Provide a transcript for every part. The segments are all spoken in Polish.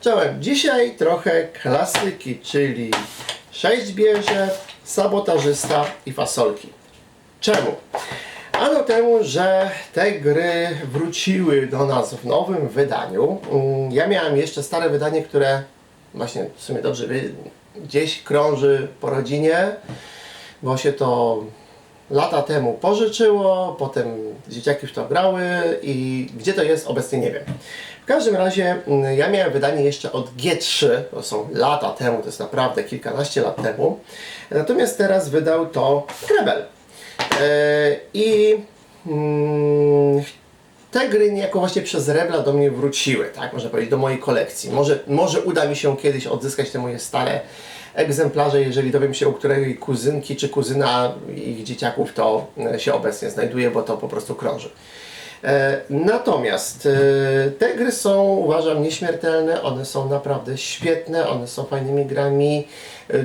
Czołem. Dzisiaj trochę klasyki, czyli sześćbierze, sabotażysta i fasolki. Czemu? Ano temu, że te gry wróciły do nas w nowym wydaniu. Mm, Ja miałem jeszcze stare wydanie, które właśnie w sumie dobrze gdzieś krąży po rodzinie, bo się to lata temu pożyczyło, potem dzieciaki w to grały i gdzie to jest obecnie nie wiem. W każdym razie mm, ja miałem wydanie jeszcze od G3, to są lata temu, to jest naprawdę kilkanaście lat temu. Natomiast teraz wydał to Krebel. E, I mm, te gry niejako właśnie przez Rebla do mnie wróciły, tak można powiedzieć, do mojej kolekcji. Może, może uda mi się kiedyś odzyskać te moje stare egzemplarze, jeżeli dowiem się u której kuzynki czy kuzyna ich dzieciaków to e, się obecnie znajduje, bo to po prostu krąży. E, Natomiast e, te gry są, uważam, nieśmiertelne, one są naprawdę świetne, one są fajnymi grami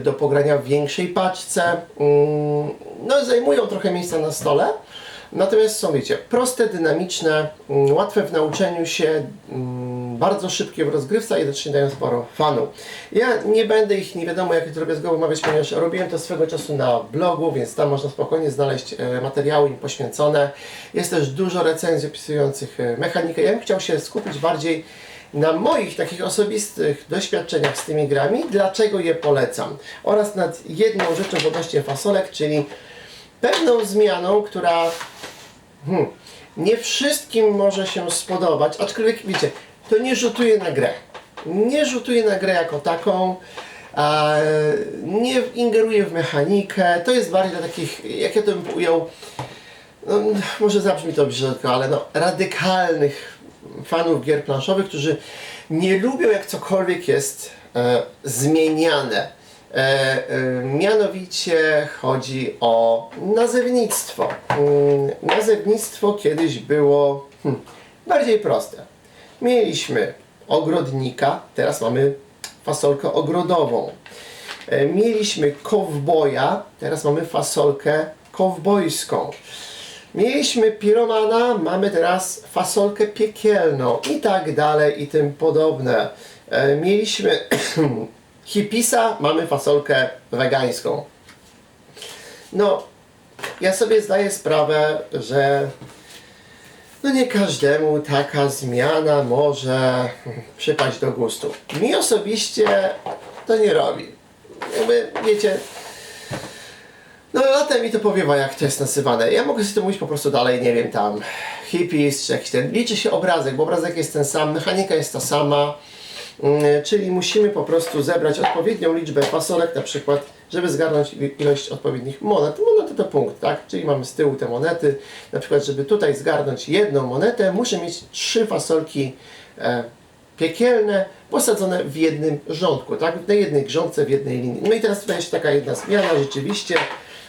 do pogrania w większej paczce. Mm, No, zajmują trochę miejsca na stole, natomiast są, wiecie, proste, dynamiczne, mm, łatwe w nauczeniu się, mm, bardzo szybkie w rozgrywce i jednocześnie dają sporo fanu. Ja nie będę ich nie wiadomo jakie drobiazgowo omawiać, ponieważ robiłem to swego czasu na blogu, więc tam można spokojnie znaleźć e, materiały im poświęcone. Jest też dużo recenzji opisujących e, mechanikę. Ja bym chciał się skupić bardziej na moich takich osobistych doświadczeniach z tymi grami, dlaczego je polecam. Oraz nad jedną rzeczą w odnośnie fasolek, czyli pewną zmianą, która hmm, nie wszystkim może się spodobać, aczkolwiek wiecie, to nie rzutuje na grę. Nie rzutuje na grę jako taką, a, nie ingeruje w mechanikę. To jest bardziej dla takich, jak ja to bym ujął, no, może zabrzmi to brzydko, ale no, radykalnych fanów gier planszowych, którzy nie lubią jak cokolwiek jest e, zmieniane. E, e, mianowicie chodzi o nazewnictwo. Mm, nazewnictwo kiedyś było hmm, bardziej proste. Mieliśmy ogrodnika, teraz mamy fasolkę ogrodową. E, Mieliśmy kowboja, teraz mamy fasolkę kowbojską. Mieliśmy piromana, mamy teraz fasolkę piekielną i tak dalej i tym podobne. Mieliśmy hipisa, mamy fasolkę wegańską. No, ja sobie zdaję sprawę, że no nie każdemu taka zmiana może przypaść do gustu. Mi osobiście to nie robi. Jakby, wiecie, no latem mi to powiewa, jak to jest nazywane. Ja mogę sobie to mówić po prostu dalej, nie wiem, tam hippies, czy jakiś ten, liczy się obrazek, bo obrazek jest ten sam, mechanika jest ta sama, czyli musimy po prostu zebrać odpowiednią liczbę fasolek, na przykład, żeby zgarnąć ilość odpowiednich monet. Monety to punkt, tak? Czyli mamy z tyłu te monety, na przykład, żeby tutaj zgarnąć jedną monetę, muszę mieć trzy fasolki e, piekielne posadzone w jednym rządku, tak? Na jednej grządce, w jednej linii. No i teraz tutaj jest taka jedna zmiana, rzeczywiście.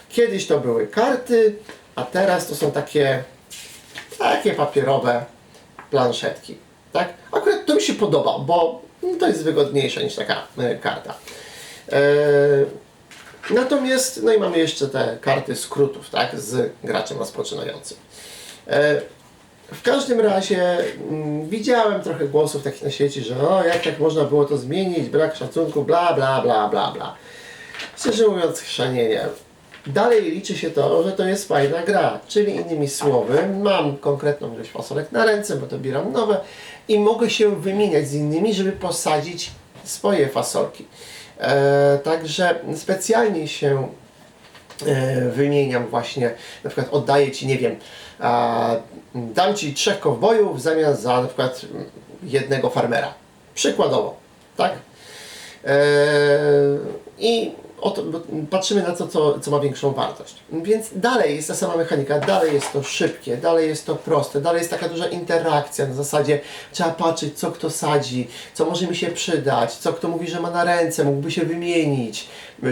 Kiedyś to były karty, a teraz to są takie, takie papierowe planszetki, tak? Akurat to mi się podoba, bo to jest wygodniejsze niż taka e, karta. E, natomiast, no i mamy jeszcze te karty skrótów, tak? Z graczem rozpoczynającym. E, w każdym razie mm, widziałem trochę głosów takich na sieci, że o, jak tak można było to zmienić, brak szacunku, bla, bla, bla, bla, bla. Szczerze mówiąc, chrzanienie. Dalej liczy się to, że to jest fajna gra, czyli innymi słowy, mam konkretną ilość fasolek na ręce, bo to bieram nowe i mogę się wymieniać z innymi, żeby posadzić swoje fasolki. E, także specjalnie się e, wymieniam właśnie, na przykład oddaję Ci, nie wiem, a, dam Ci trzech kowbojów w zamian za na przykład jednego farmera. Przykładowo, tak? E, I bo patrzymy na to, co, co ma większą wartość. Więc dalej jest ta sama mechanika, dalej jest to szybkie, dalej jest to proste, dalej jest taka duża interakcja na zasadzie trzeba patrzeć, co kto sadzi, co może mi się przydać, co kto mówi, że ma na ręce, mógłby się wymienić,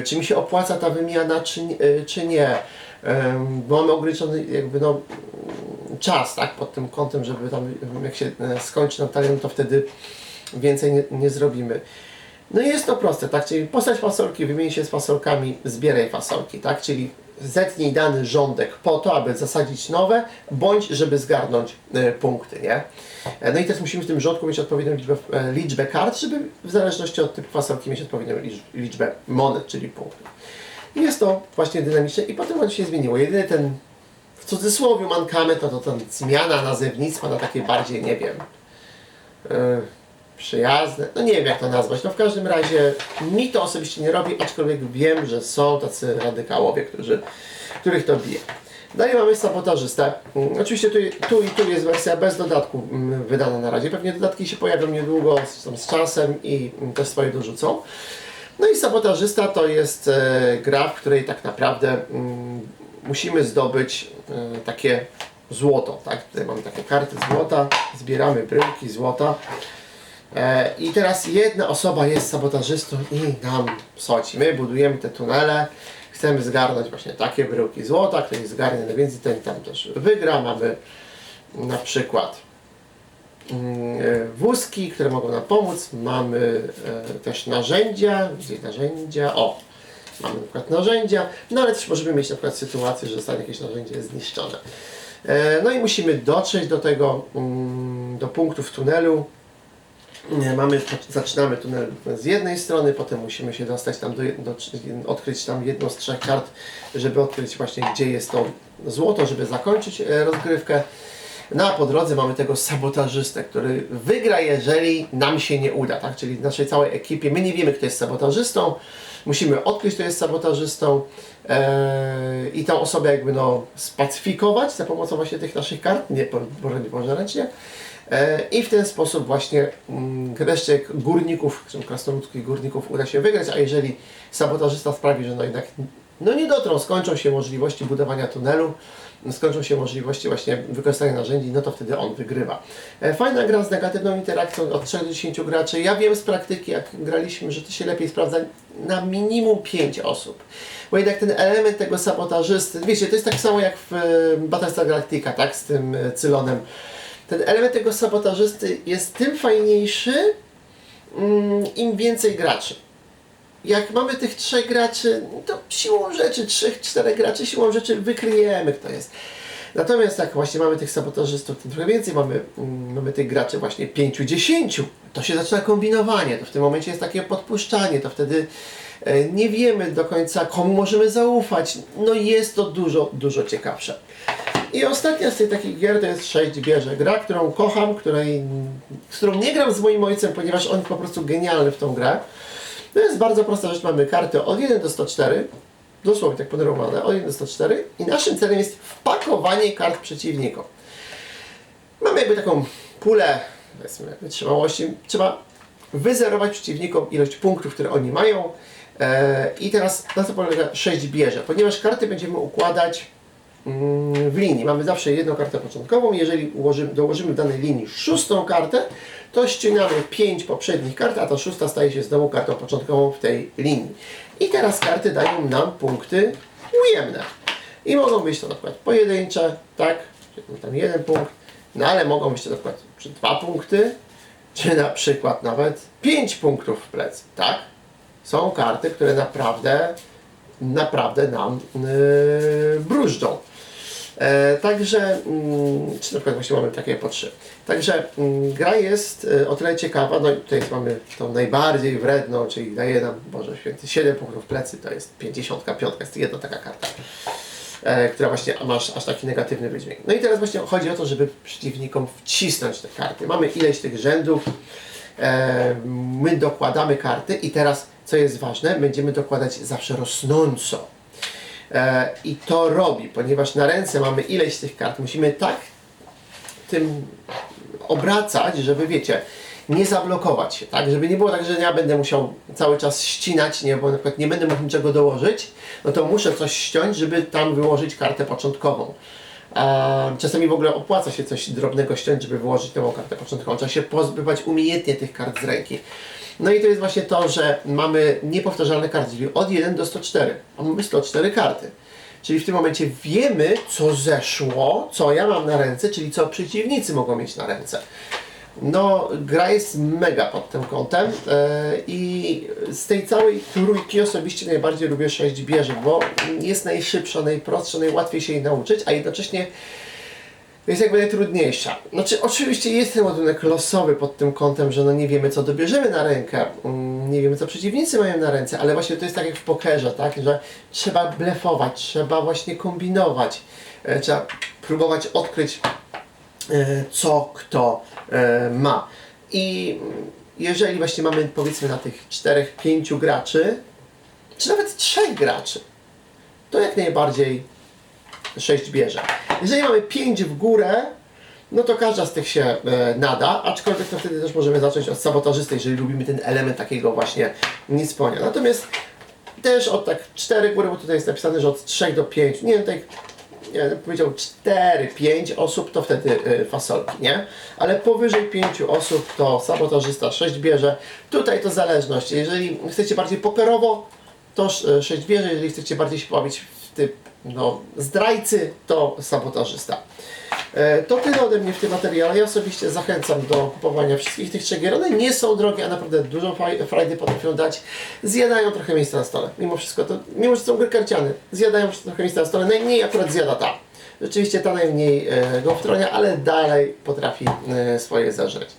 czy mi się opłaca ta wymiana, czy, nie- czy nie. Bo mamy ograniczony jakby no, czas, tak, pod tym kątem, żeby tam, jak się e, skończy nam talent, to wtedy więcej nie, nie zrobimy. No i jest to proste, tak? Czyli postać fasolki, wymień się z fasolkami, zbieraj fasolki, tak? Czyli zetnij dany rządek po to, aby zasadzić nowe, bądź żeby zgarnąć e, punkty, nie? E, No i teraz musimy w tym rządku mieć odpowiednią liczbę, e, liczbę kart, żeby w zależności od typu fasolki mieć odpowiednią liczb- liczbę monet, czyli punktów. I jest to właśnie dynamiczne i potem on się zmieniło. Jedyny ten w cudzysłowie mankament, no to ta zmiana nazewnictwa na takie bardziej, nie wiem, przyjazne, no nie wiem jak to nazwać, no w każdym razie mi to osobiście nie robi, aczkolwiek wiem, że są tacy radykałowie, którzy, których to bije. Dalej mamy sabotażystę. Oczywiście tu, tu i tu jest wersja bez dodatku mm, wydana na razie. Pewnie dodatki się pojawią niedługo z, z czasem i mm, też swoje dorzucą. No i sabotażysta to jest e, gra, w której tak naprawdę mm, musimy zdobyć e, takie złoto, tak? Tutaj mamy takie karty złota, zbieramy bryłki złota. E, I teraz jedna osoba jest sabotażystą i nam psoci. My budujemy te tunele, chcemy zgarnąć właśnie takie bryłki złota, ktoś zgarnie najwięcej, ten tam też wygra. Mamy na przykład mm, e, wózki, które mogą nam pomóc. Mamy e, też narzędzia, gdzie narzędzia, o, mamy na przykład narzędzia, no ale też możemy mieć na przykład sytuację, że zostanie jakieś narzędzie zniszczone. No i musimy dotrzeć do tego, mm, do punktu w tunelu, mamy, zaczynamy tunel z jednej strony, potem musimy się dostać tam do, do, odkryć tam jedną z trzech kart, żeby odkryć właśnie gdzie jest to złoto, żeby zakończyć e, rozgrywkę. No a po drodze mamy tego sabotażystę, który wygra, jeżeli nam się nie uda, tak? Czyli w naszej całej ekipie, my nie wiemy kto jest sabotażystą, musimy odkryć kto jest sabotażystą e, i tą osobę jakby no spacyfikować za pomocą właśnie tych naszych kart, nie nie Boże ręcznie. E, I w ten sposób właśnie mm, reszcie górników, czy górników uda się wygrać, a jeżeli sabotażysta sprawi, że no jednak no nie dotrą, skończą się możliwości budowania tunelu, skończą się możliwości właśnie wykorzystania narzędzi, no to wtedy on wygrywa. E, Fajna gra z negatywną interakcją od 3 do 10 graczy. Ja wiem z praktyki, jak graliśmy, że to się lepiej sprawdza na minimum 5 osób. Bo jednak ten element tego sabotażysty, wiecie, to jest tak samo jak w e, Battlestar Galactica, tak, z tym Cylonem ten element tego sabotażysty jest tym fajniejszy, mm, im więcej graczy. Jak mamy tych trzech graczy, to siłą rzeczy, trzech, czterech graczy, siłą rzeczy wykryjemy kto jest. Natomiast jak właśnie mamy tych sabotażystów, to trochę więcej mamy, mm, mamy tych graczy właśnie pięciu, dziesięciu, to się zaczyna kombinowanie, to w tym momencie jest takie podpuszczanie, to wtedy e, nie wiemy do końca komu możemy zaufać. No jest to dużo, dużo ciekawsze. I ostatnia z tych takich gier to jest 6 bierze. Gra, którą kocham, której, którą nie gram z moim ojcem, ponieważ on jest po prostu genialny w tą grę. To jest bardzo prosta rzecz. Mamy karty od 1 do 104. Dosłownie tak podarowane, od 1 do 104. I naszym celem jest wpakowanie kart przeciwnikom. Mamy jakby taką pulę powiedzmy, wytrzymałości. Trzeba wyzerować przeciwnikom ilość punktów, które oni mają. E, I teraz na co polega 6 bierze? Ponieważ karty będziemy układać w linii. Mamy zawsze jedną kartę początkową. Jeżeli ułożymy, dołożymy w danej linii szóstą kartę, to ścinamy pięć poprzednich kart, a ta szósta staje się znowu kartą początkową w tej linii. I teraz karty dają nam punkty ujemne. I mogą być to na przykład pojedyncze, tak, tam jeden punkt, no ale mogą być to na przykład czy dwa punkty, czy na przykład nawet pięć punktów w plecy, tak? Są karty, które naprawdę naprawdę nam yy, brużdżą. E, także, mm, czy na przykład właśnie mamy takie po trzy. Także mm, gra jest e, o tyle ciekawa, no i tutaj mamy tą najbardziej wredną, czyli daje nam, Boże Święty, 7 punktów plecy, to jest 55, jest jedna taka karta, e, która właśnie ma aż, taki negatywny wydźwięk. No i teraz właśnie chodzi o to, żeby przeciwnikom wcisnąć te karty. Mamy ileś tych rzędów, my dokładamy karty i teraz, co jest ważne, będziemy dokładać zawsze rosnąco. E, I to robi, ponieważ na ręce mamy ileś tych kart, musimy tak tym obracać, żeby wiecie, nie zablokować się, tak? Żeby nie było tak, że ja będę musiał cały czas ścinać, nie, bo na przykład nie będę mógł niczego dołożyć, no to muszę coś ściąć, żeby tam wyłożyć kartę początkową. A czasami w ogóle opłaca się coś drobnego ściąć, żeby wyłożyć nową kartę początkową. Trzeba się pozbywać umiejętnie tych kart z ręki. No i to jest właśnie to, że mamy niepowtarzalne karty, czyli od 1 do 104, a mamy 104 karty. Czyli w tym momencie wiemy, co zeszło, co ja mam na ręce, czyli co przeciwnicy mogą mieć na ręce. No, gra jest mega pod tym kątem e, i z tej całej trójki osobiście najbardziej lubię 6 bierze, bo jest najszybsza, najprostsza, najłatwiej się jej nauczyć, a jednocześnie jest jakby najtrudniejsza. Znaczy, oczywiście jest ten ładunek losowy pod tym kątem, że no nie wiemy, co dobierzemy na rękę, mm, nie wiemy, co przeciwnicy mają na ręce, ale właśnie to jest tak jak w pokerze, tak? Że trzeba blefować, trzeba właśnie kombinować, e, trzeba próbować odkryć, e, co kto e, ma. I jeżeli właśnie mamy, powiedzmy, na tych czterech, pięciu graczy, czy nawet trzech graczy, to jak najbardziej 6 bierze. Jeżeli mamy 5 w górę, no to każda z tych się e, nada, aczkolwiek to wtedy też możemy zacząć od sabotażysty, jeżeli lubimy ten element takiego właśnie niespłania. Natomiast też od tak 4 góry, bo tutaj jest napisane, że od 3 do 5, nie wiem, tak wiem, powiedział 4-5 osób, to wtedy y, fasolki, nie? Ale powyżej 5 osób to sabotażysta 6 bierze. Tutaj to zależność. Jeżeli chcecie bardziej pokerowo, to 6 bierze. Jeżeli chcecie bardziej się bawić typ no, zdrajcy, to sabotażysta. E, To tyle ode mnie w tym materiale. Ja osobiście zachęcam do kupowania wszystkich tych trzech gier. One nie są drogie, a naprawdę dużo frajdy potrafią dać. Zjadają trochę miejsca na stole. Mimo wszystko, to, mimo że są gry karciane, zjadają trochę miejsca na stole. Najmniej akurat zjada ta. Rzeczywiście ta najmniej e, go wtronia, ale dalej potrafi e, swoje zażreć.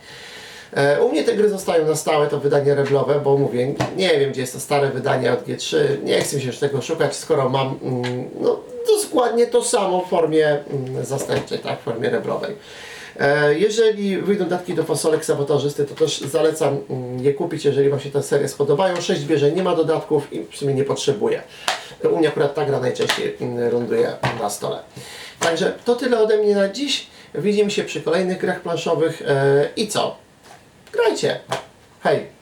E, U mnie te gry zostają na stałe, to wydanie reblowe, bo mówię, nie wiem gdzie jest to stare wydanie od G3, nie chcę się już tego szukać, skoro mam mm, no, dokładnie to samo w formie mm, zastępczej, tak, w formie reblowej. E, Jeżeli wyjdą dodatki do fasolek sabotażysty, to też zalecam mm, je kupić, jeżeli Wam się te serie spodobają. 6 bierze, nie ma dodatków i w sumie nie potrzebuje. U mnie akurat ta gra najczęściej ląduje na stole. Także to tyle ode mnie na dziś. Widzimy się przy kolejnych grach planszowych e, i co? Grajcie! Hej!